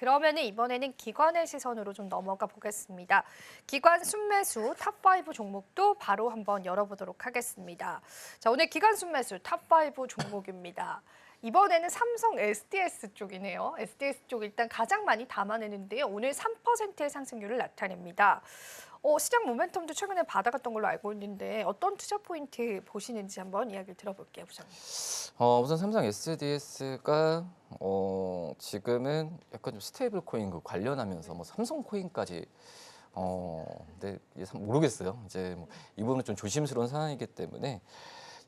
그러면 이번에는 기관의 시선으로 좀 넘어가 보겠습니다. 기관 순매수 탑5 종목도 바로 한번 열어보도록 하겠습니다. 자, 오늘 기관 순매수 탑5 종목입니다. 이번에는 삼성 SDS 쪽이네요. SDS 쪽 일단 가장 많이 담아내는데요. 오늘 3%의 상승률을 나타냅니다. 어, 시장 모멘텀도 최근에 받아갔던 걸로 알고 있는데 어떤 투자 포인트 보시는지 한번 이야기를 들어볼게요, 부장님. 어, 우선 삼성 SDS가 어, 지금은 약간 좀 스테이블 코인 그 관련하면서 뭐 삼성 코인까지 어, 근데 모르겠어요. 이제 뭐 이 부분은 좀 조심스러운 상황이기 때문에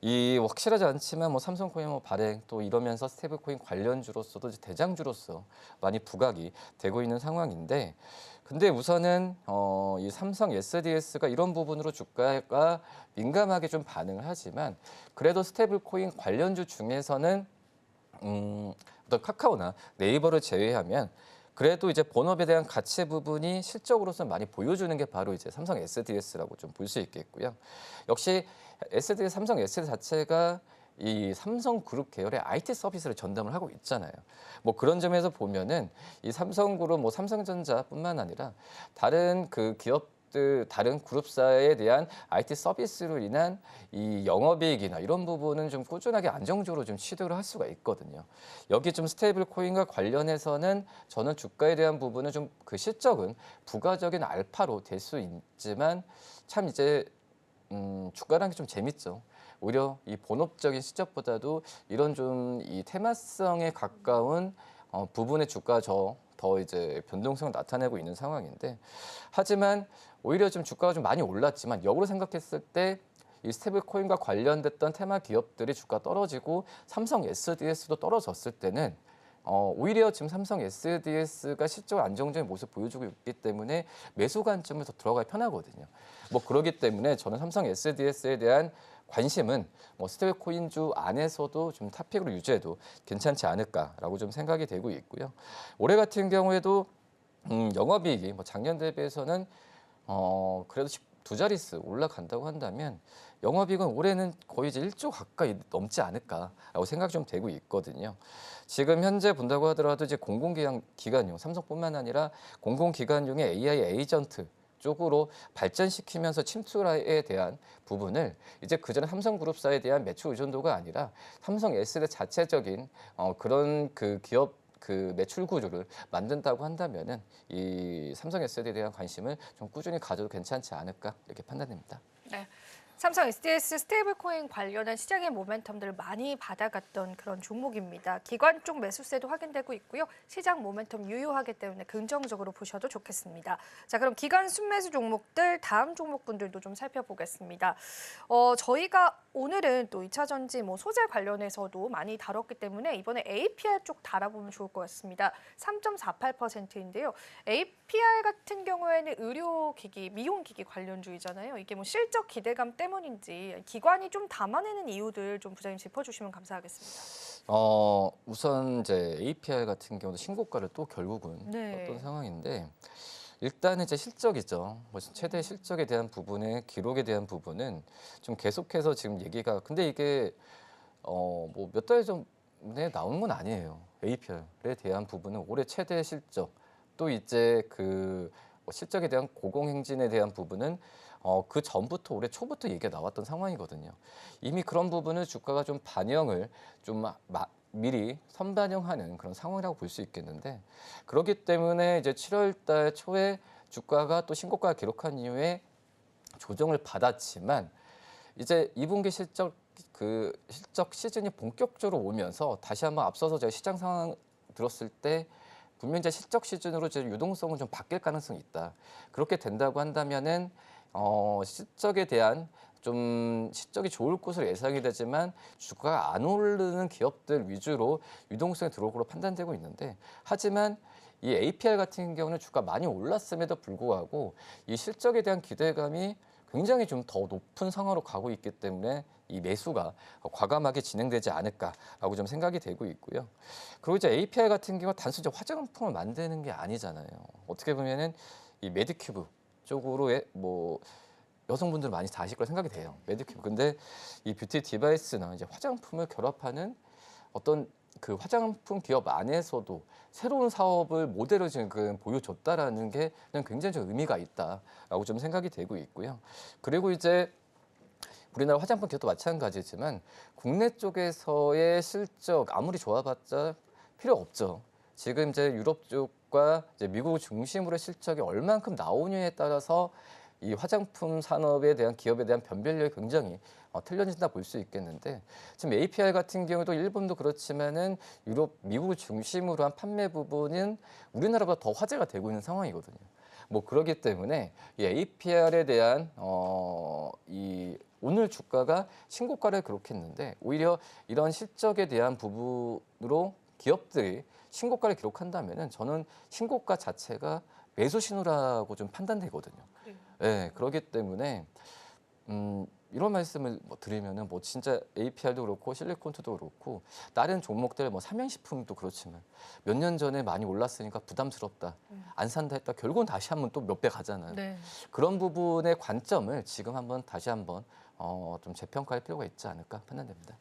이 확실하지 않지만 뭐 삼성 코인 뭐 발행 또 이러면서 스테이블 코인 관련주로서도 이제 대장주로서 많이 부각이 되고 있는 상황인데 근데 우선은 어, 이 삼성 SDS가 이런 부분으로 주가가 민감하게 좀 반응을 하지만 그래도 스테이블 코인 관련주 중에서는 음, 어떤 카카오나 네이버를 제외하면 그래도 이제 본업에 대한 가치 부분이 실적으로서 많이 보여주는 게 바로 이제 삼성 SDS라고 좀 볼 수 있겠고요. 역시 SDS 삼성 SDS 자체가 이 삼성 그룹 계열의 IT 서비스를 전담을 하고 있잖아요. 뭐 그런 점에서 보면은 이 삼성 그룹 뭐 삼성전자뿐만 아니라 다른 그 기업 들 다른 그룹사에 대한 IT 서비스로 인한 이 영업이익이나 이런 부분은 좀 꾸준하게 안정적으로 좀 취득을 할 수가 있거든요. 여기 좀 스테이블 코인과 관련해서는 저는 주가에 대한 부분은 좀 그 실적은 부가적인 알파로 될 수 있지만 참 이제 음, 주가라는 게 좀 재밌죠. 오히려 이 본업적인 시적보다도 이런 좀 이 테마성에 가까운 어, 부분의 주가 저 더 이제 변동성을 나타내고 있는 상황인데 하지만 오히려 좀 주가가 좀 많이 올랐지만 역으로 생각했을 때 이 스테이블 코인과 관련됐던 테마 기업들이 주가 떨어지고 삼성 SDS도 떨어졌을 때는 어, 오히려 지금 삼성 SDS가 실적으로 안정적인 모습 보여주고 있기 때문에 매수 관점에서 들어가야 편하거든요. 뭐 그러기 때문에 저는 삼성 SDS에 대한 관심은 뭐 스테이블 코인주 안에서도 좀 탑픽으로 유지해도 괜찮지 않을까라고 좀 생각이 되고 있고요. 올해 같은 경우에도 음, 영업이익이 뭐 작년 대비해서는 어, 그래도 십- 두 자릿수 올라간다고 한다면 영업이익은 올해는 거의 이제 1조 가까이 넘지 않을까라고 생각이 좀 되고 있거든요. 지금 현재 본다고 하더라도 이제 공공기관 기관용 삼성뿐만 아니라 공공기관용의 AI 에이전트 쪽으로 발전시키면서 침투에 대한 부분을 이제 그전에 삼성그룹사에 대한 매출 의존도가 아니라 삼성 S의 자체적인 어, 그런 그 기업 그 매출 구조를 만든다고 한다면은 이 삼성 S에 대한 관심을 좀 꾸준히 가져도 괜찮지 않을까 이렇게 판단됩니다. 네. 삼성 SDS 스테이블 코인 관련한 시장의 모멘텀들을 많이 받아갔던 그런 종목입니다. 기관 쪽 매수세도 확인되고 있고요. 시장 모멘텀 유효하기 때문에 긍정적으로 보셔도 좋겠습니다. 자, 그럼 기관 순매수 종목들 다음 종목분들도 좀 살펴보겠습니다. 어, 저희가 오늘은 또 2차 전지 뭐 소재 관련해서도 많이 다뤘기 때문에 이번에 APR 쪽 달아보면 좋을 것 같습니다. 3.48%인데요. APR 같은 경우에는 의료기기, 미용기기 관련주이잖아요. 이게 뭐 실적 기대감 때문 인지 기관이 좀 담아내는 이유들 좀 부장님 짚어주시면 감사하겠습니다. 어 우선 이제 APR 같은 경우도 신고가를 또 결국은 네. 떴던 상황인데 일단은 이제 실적이죠. 뭐 최대 실적에 대한 부분에 기록에 대한 부분은 좀 계속해서 지금 얘기가 근데 이게 어 뭐 몇 달 전에 나온 건 아니에요. APR에 대한 부분은 올해 최대 실적 또 이제 그뭐 실적에 대한 고공행진에 대한 부분은 어, 그 전부터 올해 초부터 얘기가 나왔던 상황이거든요. 이미 그런 부분을 주가가 좀 반영을 좀 마- 미리 선반영하는 그런 상황이라고 볼 수 있겠는데 그렇기 때문에 이제 7월 달 초에 주가가 또 신고가 기록한 이후에 조정을 받았지만 이제 2분기 실적 그 실적 시즌이 본격적으로 오면서 다시 한번 앞서서 제가 시장 상황 들었을 때 분명 이제 실적 시즌으로 이제 유동성은 좀 바뀔 가능성이 있다. 그렇게 된다고 한다면은 어, 실적에 대한 좀 실적이 좋을 것으로 예상이 되지만 주가가 안 오르는 기업들 위주로 유동성이 들어올 걸로 판단되고 있는데 하지만 이 APR 같은 경우는 주가 많이 올랐음에도 불구하고 이 실적에 대한 기대감이 굉장히 좀 더 높은 상황으로 가고 있기 때문에 이 매수가 과감하게 진행되지 않을까라고 좀 생각이 되고 있고요. 그리고 이제 APR 같은 경우 단순히 화장품을 만드는 게 아니잖아요. 어떻게 보면은 이 메디큐브 쪽으로의 뭐 여성분들 많이 다 아실 거라 생각이 돼요. 메디큐브. 근데 이 뷰티 디바이스나 이제 화장품을 결합하는 어떤 그 화장품 기업 안에서도 새로운 사업을 모델로 지금 보여줬다라는 게 굉장히 좀 의미가 있다라고 좀 생각이 되고 있고요. 그리고 이제 우리나라 화장품 기업도 마찬가지지만 국내 쪽에서의 실적 아무리 좋아봤자 필요 없죠. 지금 이제 유럽 쪽과 이제 미국 중심으로 실적이 얼만큼 나오느냐에 따라서 이 화장품 산업에 대한 기업에 대한 변별력이 굉장히 어, 틀려진다 볼 수 있겠는데 지금 APR 같은 경우도 일본도 그렇지만은 유럽 미국을 중심으로 한 판매 부분은 우리나라보다 더 화제가 되고 있는 상황이거든요. 뭐 그러기 때문에 이 APR에 대한 어, 이 오늘 주가가 신고가를 기록했는데 오히려 이런 실적에 대한 부분으로 기업들이 신고가를 기록한다면은 저는 신고가 자체가 매수 신호라고 좀 판단되거든요. 네. 네, 그렇기 때문에 음, 이런 말씀을 뭐 드리면은 뭐 진짜 APR도 그렇고 실리콘트도 그렇고 다른 종목들 뭐 삼양식품도 그렇지만 몇 년 전에 많이 올랐으니까 부담스럽다 음. 안 산다 했다 결국은 다시 한번 또 몇 배 가잖아요. 네. 그런 부분의 관점을 지금 한번 다시 한번 어, 좀 재평가할 필요가 있지 않을까 판단됩니다.